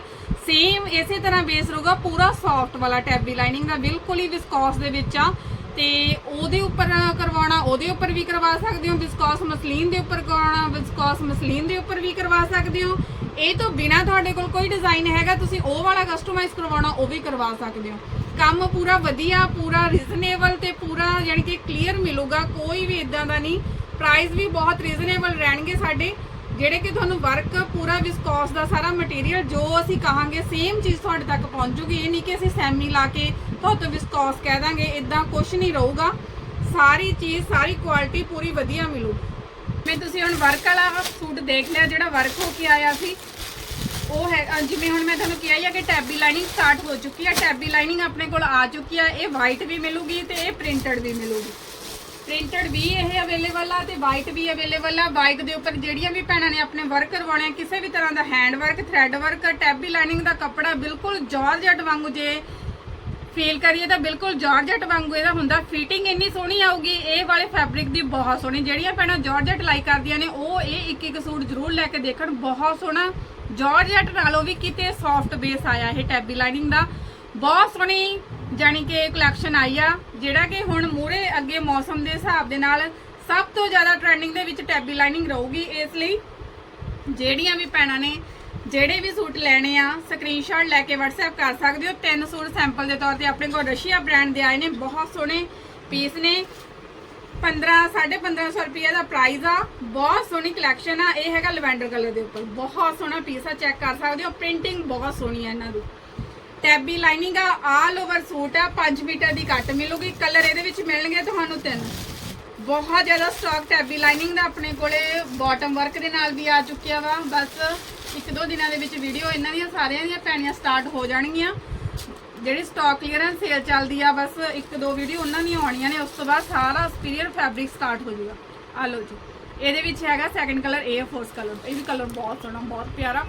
ਸੇਮ ਇਸੇ ਤਰ੍ਹਾਂ ਬੇਸ ਰਹੂਗਾ, ਪੂਰਾ ਸੌਫਟ ਵਾਲਾ ਟੈਬੀ ਲਾਈਨਿੰਗ ਦਾ, ਬਿਲਕੁਲ ਹੀ ਵਿਸਕੋਸ ਦੇ ਵਿੱਚ ਆ। ਤੇ ਉਹਦੇ ਉੱਪਰ ਕਰਵਾਉਣਾ, ਉਹਦੇ ਉੱਪਰ ਵੀ ਕਰਵਾ ਸਕਦੇ ਹੋ ਵਿਸਕੋਸ ਮਸਲੀਨ ਦੇ ਉੱਪਰ ਕਰਵਾਉਣਾ ਵਿਸਕੋਸ ਮਸਲੀਨ ਦੇ ਉੱਪਰ ਵੀ ਕਰਵਾ ਸਕਦੇ ਹੋ। ਇਹ ਤੋਂ ਬਿਨਾ ਤੁਹਾਡੇ ਕੋਲ ਕੋਈ ਡਿਜ਼ਾਈਨ ਹੈਗਾ, ਤੁਸੀਂ ਉਹ ਵਾਲਾ ਕਸਟਮਾਈਜ਼ ਕਰਵਾਉਣਾ, ਉਹ ਵੀ ਕਰਵਾ ਸਕਦੇ ਹੋ। ਕੰਮ ਪੂਰਾ ਵਧੀਆ, ਪੂਰਾ ਰੀਜ਼ਨੇਬਲ ਤੇ ਪੂਰਾ ਯਾਨੀ ਕਿ ਕਲੀਅਰ ਮਿਲੂਗਾ, ਕੋਈ ਵੀ ਇਦਾਂ ਦਾ ਨਹੀਂ। ਪ੍ਰਾਈਸ ਵੀ ਬਹੁਤ ਰੀਜ਼ਨੇਬਲ ਰਹਿਣਗੇ ਸਾਡੇ। ਜਿਹੜੇ ਕਿ ਤੁਹਾਨੂੰ ਵਰਕ ਪੂਰਾ ਵਿਸਕੋਸ ਦਾ ਸਾਰਾ ਮਟੀਰੀਅਲ ਜੋ ਅਸੀਂ ਕਹਾਂਗੇ ਸੇਮ ਚੀਜ਼ ਤੁਹਾਡੇ ਤੱਕ ਪਹੁੰਚੂਗੀ ਇਹ ਨਹੀਂ ਕਿ ਅਸੀਂ ਸੈਮੀ ਲਾ ਕੇ ਤੁਹਾਨੂੰ ਵਿਸਕੋਸ ਕਹਿ ਦਾਂਗੇ ਇਦਾਂ ਕੁਝ ਨਹੀਂ ਰਹੂਗਾ। ਸਾਰੀ ਚੀਜ਼, ਸਾਰੀ ਕੁਆਲਿਟੀ ਪੂਰੀ ਵਧੀਆ ਮਿਲੂ। ਮੈਂ ਤੁਸੀਂ ਹੁਣ ਵਰਕ ਵਾਲਾ ਸੂਟ ਦੇਖ ਲਿਆ, ਜਿਹੜਾ ਵਰਕ ਹੋ ਕੇ ਆਇਆ ਸੀ। ਉਹ ਹੈ ਜਿਵੇਂ ਹੁਣ ਮੈਂ ਤੁਹਾਨੂੰ ਕਿਹਾ ਹੀ ਆ ਕਿ ਟੈਬੀ ਲਾਈਨਿੰਗ ਸਟਾਰਟ ਹੋ ਚੁੱਕੀ ਆ। ਟੈਬੀ ਲਾਈਨਿੰਗ ਆਪਣੇ ਕੋਲ ਆ ਚੁੱਕੀ ਆ, ਇਹ ਵਾਈਟ ਵੀ ਮਿਲੂਗੀ ਤੇ ਇਹ ਪ੍ਰਿੰਟਡ ਵੀ ਮਿਲੂਗੀ। ਪ੍ਰਿੰਟਡ ਵੀ ਇਹ ਅਵੇਲੇਬਲ ਆ ਤੇ ਵਾਈਟ ਵੀ ਅਵੇਲੇਬਲ ਆ। ਵਾਈਟ ਦੇ ਉੱਪਰ ਜਿਹੜੀਆਂ ਵੀ ਭੈਣਾਂ ਨੇ ਆਪਣੇ ਵਰਕ ਕਰਵਾਉਣੇ ਆ, ਕਿਸੇ ਵੀ ਤਰ੍ਹਾਂ ਦਾ hand work thread work ਟੈਬੀ lining ਦਾ ਕੱਪੜਾ ਬਿਲਕੁਲ ਜਾਰਜਟ ਵਾਂਗੂ ਜੇ ਫੀਲ ਕਰੀਏ ਤਾਂ ਬਿਲਕੁਲ ਜਾਰਜਟ ਵਾਂਗੂ ਇਹਦਾ ਹੁੰਦਾ। ਫਿਟਿੰਗ ਇੰਨੀ ਸੋਹਣੀ ਆਊਗੀ, ਇਹ ਵਾਲੇ ਫੈਬਰਿਕ ਦੀ ਬਹੁਤ ਸੋਹਣੀ। ਜਿਹੜੀਆਂ ਭੈਣਾਂ ਜਾਰਜਟ ਲਾਈਕ ਕਰਦੀਆਂ ਨੇ, ਉਹ ਇਹ ਇੱਕ ਇੱਕ ਸੂਟ ਜ਼ਰੂਰ ਲੈ ਕੇ ਦੇਖਣ। ਬਹੁਤ ਸੋਹਣਾ। ਜਾਰਜਟ ਨਾਲੋਂ ਵੀ ਕਿਤੇ ਸੌਫਟ ਬੇਸ ਆਇਆ ਇਹ ਟੈਬੀ ਲਾਈਨਿੰਗ ਦਾ। ਬਹੁਤ ਸੋਹਣੀ। ਜਾਨੀ ਕਿ ਕਲੈਕਸ਼ਨ ਆਈ ਆ, ਜਿਹੜਾ ਕਿ ਹੁਣ ਮੂਰੇ ਅੱਗੇ ਮੌਸਮ ਦੇ ਹਿਸਾਬ ਦੇ ਨਾਲ ਸਭ ਤੋਂ ਜ਼ਿਆਦਾ ਟ੍ਰੈਂਡਿੰਗ ਦੇ ਵਿੱਚ ਟੈਬੀ ਲਾਈਨਿੰਗ ਰਹੂਗੀ ਇਸ ਲਈ ਜਿਹੜੀਆਂ ਵੀ ਭੈਣਾਂ ਨੇ ਜਿਹੜੇ ਵੀ ਸੂਟ ਲੈਣੇ ਆ ਸਕਰੀਨਸ਼ਾਟ ਲੈ ਕੇ WhatsApp ਕਰ ਸਕਦੇ ਹੋ। ਤਿੰਨ ਸੂਟ ਸੈਂਪਲ ਦੇ ਤੌਰ ਤੇ ਆਪਣੇ ਕੋਲ ਰਸ਼ੀਆ ਬ੍ਰਾਂਡ ਦੇ ਆਏ ਨੇ, ਬਹੁਤ ਸੋਹਣੇ ਪੀਸ ਨੇ। 15 1550 ਰੁਪਏ ਦਾ ਪ੍ਰਾਈਸ ਆ। ਬਹੁਤ ਸੋਹਣੀ ਕਲੈਕਸ਼ਨ ਆ। ਇਹ ਹੈਗਾ ਲਵੈਂਡਰ ਕਲਰ ਦੇ ਉੱਪਰ। ਬਹੁਤ ਸੋਹਣਾ ਪੀਸ ਆ। ਚੈੱਕ ਕਰ ਸਕਦੇ ਹੋ। ਪ੍ਰਿੰਟਿੰਗ ਬਹੁਤ ਸੋਹਣੀ ਆ ਇਹਨਾਂ ਦੀ। ਟੈਬੀ ਲਾਈਨਿੰਗ ਆ ਆਲ ਓਵਰ ਸੂਟ ਆ 5 ਮੀਟਰ ਦੀ ਕੱਟ ਮਿਲੂਗੀ, ਕਲਰ ਇਹਦੇ ਵਿੱਚ ਮਿਲਣਗੇ ਤੁਹਾਨੂੰ ਤਿੰਨ। ਬਹੁਤ ਜ਼ਿਆਦਾ ਸਟਾਕ ਟੈਬੀ ਲਾਈਨਿੰਗ ਦਾ ਆਪਣੇ ਕੋਲੇ ਬਾਟਮ ਵਰਕ ਦੇ ਨਾਲ ਵੀ ਆ ਚੁੱਕਿਆ ਵਾ। ਬਸ ਇੱਕ ਦੋ ਦਿਨਾਂ ਦੇ ਵਿੱਚ ਵੀਡੀਓ ਇਹਨਾਂ ਦੀਆਂ ਸਾਰਿਆਂ ਦੀਆਂ ਪੈਣੀਆਂ ਸਟਾਰਟ ਹੋ ਜਾਣਗੀਆਂ। ਜਿਹੜੀ ਸਟਾਕ ਕਲੀਅਰੈਂਸ ਸੇਲ ਚੱਲਦੀ ਆ, ਬਸ ਇੱਕ ਦੋ ਵੀਡੀਓ ਉਹਨਾਂ ਦੀਆਂ ਆਉਣੀਆਂ ਨੇ, ਉਸ ਤੋਂ ਬਾਅਦ ਸਾਰਾ ਸੁਪੀਰੀਅਰ ਫੈਬਰਿਕ ਸਟਾਰਟ ਹੋ ਜਾਊਗਾ। ਆ ਲਓ ਜੀ। ਇਹਦੇ ਵਿੱਚ ਹੈਗਾ ਸੈਕੰਡ ਕਲਰ ਇਹ ਫੋਰਸ ਕਲਰ ਇਹ ਵੀ ਕਲਰ ਬਹੁਤ ਸੋਹਣਾ, ਬਹੁਤ ਪਿਆਰਾ।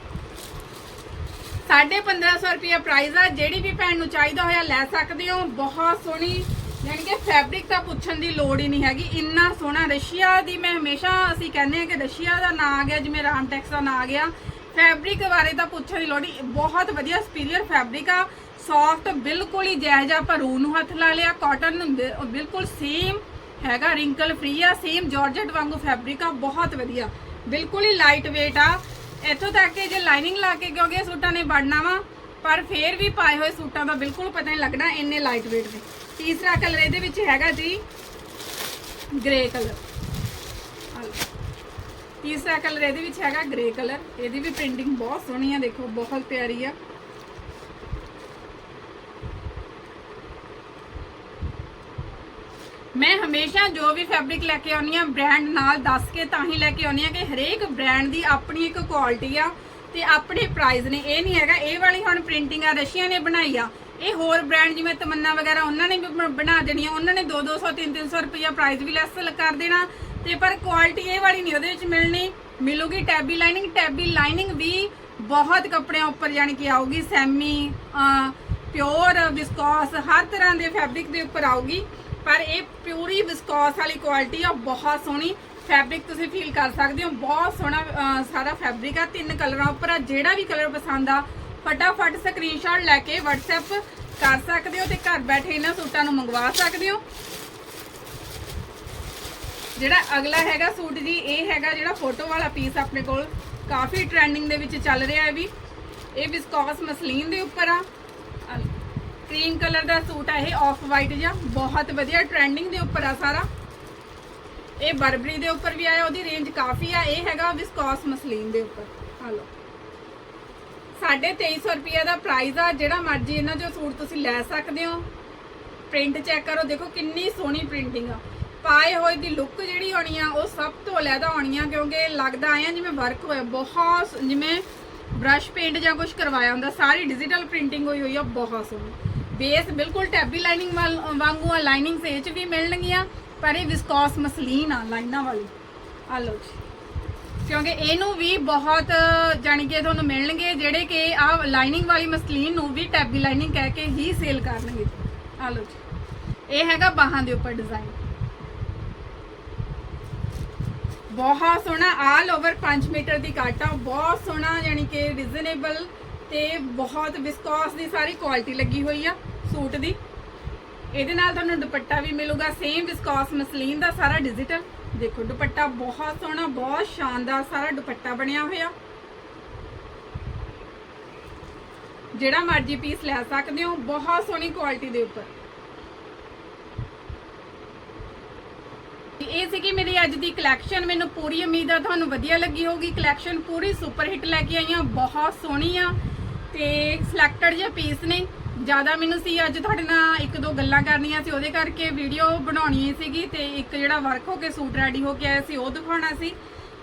1550 ਰੁਪਏ ਪ੍ਰਾਈਸ ਆ। ਜਿਹੜੀ ਵੀ ਭੈਣ ਨੂੰ ਚਾਹੀਦਾ ਹੋਇਆ ਲੈ ਸਕਦੇ ਹੋ। ਬਹੁਤ ਸੋਹਣੀ, ਯਾਨੀ ਕਿ ਫੈਬਰਿਕ ਤਾਂ ਪੁੱਛਣ ਦੀ ਲੋੜ ਹੀ ਨਹੀਂ ਹੈਗੀ। ਇੰਨਾ ਸੋਹਣਾ ਰਸ਼ੀਆ ਦੀ ਮੈਂ ਹਮੇਸ਼ਾ ਅਸੀਂ ਕਹਿੰਦੇ ਆ ਕਿ ਰਸ਼ੀਆ ਦਾ ਨਾਂ ਆ ਗਿਆ, ਜਿਵੇਂ ਰਾਮਟੈਕਸ ਦਾ ਨਾਂ ਆ ਗਿਆ। ਫੈਬਰਿਕ ਬਾਰੇ ਤਾਂ ਪੁੱਛਣ ਦੀ ਲੋੜ ਹੀ ਬਹੁਤ ਵਧੀਆ ਸੁਪੀਰੀਅਰ ਫੈਬਰਿਕ ਆ। ਸੌਫਟ ਬਿਲਕੁਲ ਹੀ ਜਾਇਜ਼ ਆ। ਆਪਾਂ ਰੂ ਨੂੰ ਹੱਥ ਲਾ ਲਿਆ। ਕਾਟਨ ਬਿਲਕੁਲ ਸੇਮ ਹੈਗਾ। ਰਿੰਕਲ ਫ੍ਰੀ ਆ। ਸੇਮ ਜਾਰਜਟ ਵਾਂਗੂ ਫੈਬਰਿਕ ਆ। ਬਹੁਤ ਵਧੀਆ। ਬਿਲਕੁਲ ਹੀ ਲਾਈਟ weight ਆ। ਇੱਥੋਂ ਤੱਕ ਕਿ ਜੇ ਲਾਈਨਿੰਗ ਲਾ ਕੇ ਕਿਉਂਕਿ ਇਹ ਸੂਟਾਂ ਨੇ ਵੜਨਾ ਵਾ, ਪਰ ਫੇਰ ਵੀ ਪਾਏ ਹੋਏ ਸੂਟਾਂ ਦਾ ਬਿਲਕੁਲ ਪਤਾ ਨਹੀਂ ਲੱਗਣਾ ਇੰਨੇ ਲਾਈਟ weight ਨੇ ਤੀਸਰਾ ਕਲਰ ਇਹਦੇ ਵਿੱਚ ਹੈਗਾ ਜੀ ਗ੍ਰੇ ਕਲਰ ਤੀਸਰਾ ਕਲਰ ਇਹਦੇ ਵਿੱਚ ਹੈਗਾ ਗ੍ਰੇ ਕਲਰ ਇਹਦੀ ਵੀ ਪ੍ਰਿੰਟਿੰਗ ਬਹੁਤ ਸੋਹਣੀ ਆ, ਦੇਖੋ, ਬਹੁਤ ਪਿਆਰੀ ਆ। ਮੈਂ ਹਮੇਸ਼ਾ ਜੋ ਵੀ ਫੈਬਰਿਕ ਲੈ ਕੇ ਆਉਣੀ ਆ ਬ੍ਰਾਂਡ ਨਾਲ ਦੱਸ ਕੇ ਤਾਂ ਹੀ ਲੈ ਕੇ ਆਉਣੀ ਆ ਕਿ ਹਰੇਕ ਬ੍ਰਾਂਡ ਦੀ ਆਪਣੀ ਇੱਕ ਕੁਆਲਿਟੀ ਆ ਤੇ ਆਪਣੇ ਪ੍ਰਾਈਸ ਨੇ। ਇਹ ਨਹੀਂ ਹੈਗਾ, ਇਹ ਵਾਲੀ ਹੁਣ ਪ੍ਰਿੰਟਿੰਗ ਆ, ਰਸ਼ੀਆ ਨੇ ਬਣਾਈ ਆ। ਇਹ ਹੋਰ ਬ੍ਰਾਂਡ ਜਿਵੇਂ ਤਮੰਨਾ ਵਗੈਰਾ, ਉਹਨਾਂ ਨੇ ਵੀ ਬ- ਬਣਾ ਦੇਣੀ ਆ। ਉਹਨਾਂ ਨੇ 2 200 3 300 ਰੁਪਇਆ ਪ੍ਰਾਈਸ ਵੀ ਲੈਸ ਕਰ ਦੇਣਾ। ਤੇ ਪਰ ਕੁਆਲਿਟੀ ਇਹ ਵਾਲੀ ਨਹੀਂ ਉਹਦੇ ਵਿੱਚ ਮਿਲਣੀ। ਮਿਲੂਗੀ ਟੈਬੀ ਲਾਈਨਿੰਗ ਟੈਬੀ ਲਾਈਨਿੰਗ ਵੀ ਬਹੁਤ ਕੱਪੜਿਆਂ ਉੱਪਰ ਜਾਣੀ ਕਿ ਆਊਗੀ। ਸੈਮੀ ਪਿਓਰ ਵਿਸਕੋਸ ਹਰ ਤਰ੍ਹਾਂ ਦੇ ਫੈਬਰਿਕ ਦੇ ਉੱਪਰ ਆਊਗੀ। ਪਰ ਇਹ ਪਿਊਰੀ ਵਿਸਕੋਸ ਵਾਲੀ ਕੁਆਲਿਟੀ ਆ, ਬਹੁਤ ਸੋਹਣੀ ਫੈਬਰਿਕ ਤੁਸੀਂ ਫੀਲ ਕਰ ਸਕਦੇ ਹੋ, ਬਹੁਤ ਸੋਹਣਾ ਸਾਰਾ ਫੈਬਰਿਕ ਆ, ਤਿੰਨ ਕਲਰਾਂ ਉੱਪਰ ਆ, ਜਿਹੜਾ ਵੀ ਕਲਰ ਪਸੰਦ ਆ, ਫਟਾਫਟ ਸਕਰੀਨਸ਼ਾਟ ਲੈ ਕੇ WhatsApp ਕਰ ਸਕਦੇ ਹੋ ਤੇ ਘਰ ਬੈਠੇ ਇਹਨਾਂ ਸੂਟਾਂ ਨੂੰ ਮੰਗਵਾ ਸਕਦੇ ਹੋ। ਜਿਹੜਾ ਅਗਲਾ ਹੈਗਾ ਸੂਟ ਜੀ, ਇਹ ਹੈਗਾ ਜਿਹੜਾ ਫੋਟੋ ਵਾਲਾ ਪੀਸ ਆਪਣੇ ਕੋਲ, ਕਾਫੀ ਟ੍ਰੈਂਡਿੰਗ ਦੇ ਵਿੱਚ ਚੱਲ ਰਿਹਾ ਹੈ ਵੀ। ਇਹ ਵਿਸਕੋਸ ਮਸਲੀਨ ਦੇ ਉੱਪਰ ਆ। ਕਰੀਮ ਕਲਰ ਦਾ ਸੂਟ ਆ ਇਹ ਆਫ ਵਾਈਟ ਜਿਹਾ। ਬਹੁਤ ਵਧੀਆ ਟ੍ਰੈਂਡਿੰਗ ਦੇ ਉੱਪਰ ਆ ਸਾਰਾ। ਇਹ ਬਰਬਰੀ ਦੇ ਉੱਪਰ ਵੀ ਆਇਆ, ਉਹਦੀ ਰੇਂਜ ਕਾਫੀ ਆ। ਇਹ ਹੈਗਾ ਵਿਸਕੋਸ ਮਸਲੀਨ ਦੇ ਉੱਪਰ। ਆ ਲਓ। 2350 ਰੁਪਏ ਦਾ ਪ੍ਰਾਈਸ ਆ, ਜਿਹੜਾ ਮਰਜ਼ੀ ਇਹਨਾਂ ਚੋਂ ਸੂਟ ਤੁਸੀਂ ਲੈ ਸਕਦੇ ਹੋ। ਪ੍ਰਿੰਟ ਚੈੱਕ ਕਰੋ, ਦੇਖੋ ਕਿੰਨੀ ਸੋਹਣੀ ਪ੍ਰਿੰਟਿੰਗ ਆ। ਪਾਏ ਹੋਏ ਦੀ ਲੁੱਕ ਜਿਹੜੀ ਹੋਣੀ ਆ, ਉਹ ਸਭ ਤੋਂ ਅਲੱਗਾ ਹੋਣੀ ਆ, ਕਿਉਂਕਿ ਲੱਗਦਾ ਆਇਆ ਜਿਵੇਂ ਵਰਕ ਹੋਇਆ। ਬਹੁਤ, ਜਿਵੇਂ ਬ੍ਰਸ਼ ਪੇਂਟ ਜਾਂ ਕੁਝ ਕਰਵਾਇਆ ਹੁੰਦਾ, ਸਾਰੀ ਡਿਜੀਟਲ ਪ੍ਰਿੰਟਿੰਗ ਹੋਈ ਹੋਈ ਆ, ਬਹੁਤ ਸੋਹਣੀ। ਬੇਸ ਬਿਲਕੁਲ ਟੈਬੀ ਲਾਈਨਿੰਗ ਵਾਂਗੂ ਆ ਲਾਈਨਿੰਗ ਇਹ ਚ ਵੀ ਮਿਲਣਗੀਆਂ ਪਰ ਇਹ ਵਿਸਕੋਸ ਮਸਲੀਨ ਆ ਲਾਈਨਾਂ ਵਾਲੀ। ਆ ਲਓ ਜੀ। ਕਿਉਂਕਿ ਇਹਨੂੰ ਵੀ ਬਹੁਤ, ਜਾਣੀ ਕਿ ਤੁਹਾਨੂੰ ਮਿਲਣਗੇ ਜਿਹੜੇ ਕਿ ਆ ਲਾਈਨਿੰਗ ਵਾਲੀ ਮਸਲੀਨ ਨੂੰ ਵੀ ਟੈਬੀ ਲਾਈਨਿੰਗ ਕਹਿ ਕੇ ਹੀ ਸੇਲ ਕਰਨਗੇ। ਆ ਲਓ ਜੀ। ਇਹ ਹੈਗਾ ਬਾਹਾਂ ਦੇ ਉੱਪਰ ਡਿਜ਼ਾਈਨ ਬਹੁਤ ਸੋਹਣਾ ਆਲ ਓਵਰ 5 ਮੀਟਰ ਦੀ ਕੱਟ ਆ ਬਹੁਤ ਸੋਹਣਾ ਯਾਨੀ ਕਿ ਰੀਜ਼ਨੇਬਲ ਤੇ ਬਹੁਤ ਵਿਸਕੋਸ ਦੀ ਸਾਰੀ ਕੁਆਲਿਟੀ ਲੱਗੀ ਹੋਈ ਆ ਸੂਟ ਦੀ। ਇਹਦੇ ਨਾਲ ਤੁਹਾਨੂੰ ਦੁਪੱਟਾ ਵੀ ਮਿਲੂਗਾ ਸੇਮ ਵਿਸਕੋਸ ਮਸਲੀਨ ਦਾ ਸਾਰਾ ਡਿਜੀਟਲ ਦੇਖੋ, ਦੁਪੱਟਾ ਬਹੁਤ ਸੋਹਣਾ, ਬਹੁਤ ਸ਼ਾਨਦਾਰ ਸਾਰਾ ਦੁਪੱਟਾ ਬਣਿਆ ਹੋਇਆ। ਜਿਹੜਾ ਮਰਜ਼ੀ ਪੀਸ ਲੈ ਸਕਦੇ ਹੋ, ਬਹੁਤ ਸੋਹਣੀ ਕੁਆਲਿਟੀ ਦੇ ਉੱਪਰ। ਇਹ ਸੀ ਕਿ ਮੇਰੀ ਅੱਜ ਦੀ ਕਲੈਕਸ਼ਨ ਮੈਨੂੰ ਪੂਰੀ ਉਮੀਦ ਆ ਤੁਹਾਨੂੰ ਵਧੀਆ ਲੱਗੀ ਹੋਊਗੀ। ਕਲੈਕਸ਼ਨ ਪੂਰੀ ਸੁਪਰ ਹਿੱਟ ਲੈ ਕੇ ਆਈ ਆ ਬਹੁਤ ਸੋਹਣੀ ਆ। ਤੇ ਸਿਲੈਕਟਡ ਜਿਹੇ ਪੀਸ ਨੇ। ਜ਼ਿਆਦਾ ਮੈਨੂੰ ਸੀ ਅੱਜ ਤੁਹਾਡੇ ਨਾਲ ਇੱਕ ਦੋ ਗੱਲਾਂ ਕਰਨੀਆਂ ਸੀ, ਉਹਦੇ ਕਰਕੇ ਵੀਡੀਓ ਬਣਾਉਣੀ ਸੀਗੀ ਤੇ ਇੱਕ ਜਿਹੜਾ ਵਰਕ ਹੋ ਕੇ ਸੂਟ ਰੈਡੀ ਹੋ ਕੇ ਆਇਆ ਸੀ, ਉਹ ਦਿਖਾਉਣਾ ਸੀ।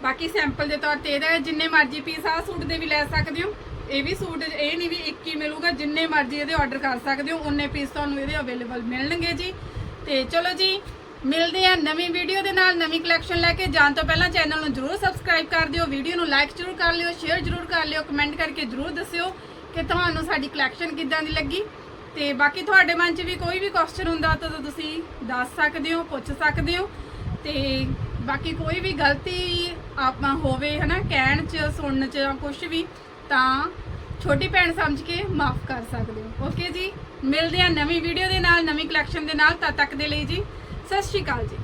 ਬਾਕੀ ਸੈਂਪਲ ਦੇ ਤੌਰ ਤੇ ਇਹਦਾ ਜਿੰਨੇ ਮਰਜ਼ੀ ਪੀਸ ਆ ਸੂਟ ਦੇ ਵੀ ਲੈ ਸਕਦੇ ਹੋ। ਇਹ ਵੀ ਸੂਟ ਇਹ ਨਹੀਂ ਵੀ ਇੱਕ ਹੀ ਮਿਲੂਗਾ, ਜਿੰਨੇ ਮਰਜ਼ੀ ਇਹਦੇ ਆਰਡਰ ਕਰ ਸਕਦੇ ਹੋ ਉਨੇ ਪੀਸ ਤੁਹਾਨੂੰ ਇਹਦੇ ਅਵੇਲੇਬਲ ਮਿਲਣਗੇ ਜੀ। ਤੇ ਚਲੋ ਜੀ, ਮਿਲਦੇ ਆ ਨਵੀਂ ਵੀਡੀਓ ਦੇ ਨਾਲ, ਨਵੀਂ ਕਲੈਕਸ਼ਨ ਲੈ ਕੇ। ਜਾਣ ਤੋਂ ਪਹਿਲਾਂ ਚੈਨਲ ਨੂੰ ਜਰੂਰ ਸਬਸਕ੍ਰਾਈਬ ਕਰ ਦਿਓ ਵੀਡੀਓ ਨੂੰ ਲਾਈਕ ਜਰੂਰ ਕਰ ਲਿਓ ਸ਼ੇਅਰ ਜਰੂਰ ਕਰ ਲਿਓ ਕਮੈਂਟ ਕਰਕੇ ਜਰੂਰ ਦੱਸਿਓ। ਕਿ ਤੁਹਾਨੂੰ ਸਾਡੀ ਕਲੈਕਸ਼ਨ ਕਿੱਦਾਂ ਦੀ ਲੱਗੀ? ਤੇ ਬਾਕੀ ਤੁਹਾਡੇ ਮਨ 'ਚ ਵੀ ਕੋਈ ਵੀ ਕੁਐਸਚਨ ਹੁੰਦਾ ਤਾਂ ਤੁਸੀਂ ਦੱਸ ਸਕਦੇ ਹੋ, ਪੁੱਛ ਸਕਦੇ ਹੋ। ਤੇ ਬਾਕੀ ਕੋਈ ਵੀ ਗਲਤੀ ਆਪਾਂ ਹੋਵੇ, ਹਨਾ, ਕਹਿਣ 'ਚ, ਸੁਣਨ 'ਚ ਜਾਂ ਕੁਝ ਵੀ, ਤਾਂ ਛੋਟੀ ਭੈਣ ਸਮਝ ਕੇ ਮਾਫ ਕਰ ਸਕਦੇ ਹੋ। ਓਕੇ ਜੀ? ਮਿਲਦੇ ਆ ਨਵੀਂ ਵੀਡੀਓ ਦੇ ਨਾਲ, ਨਵੀਂ ਕਲੈਕਸ਼ਨ ਦੇ ਨਾਲ, ਤਦ ਤੱਕ ਦੇ ਲਈ ਜੀ। ਸਤਿ ਸ਼੍ਰੀ ਅਕਾਲ ਜੀ।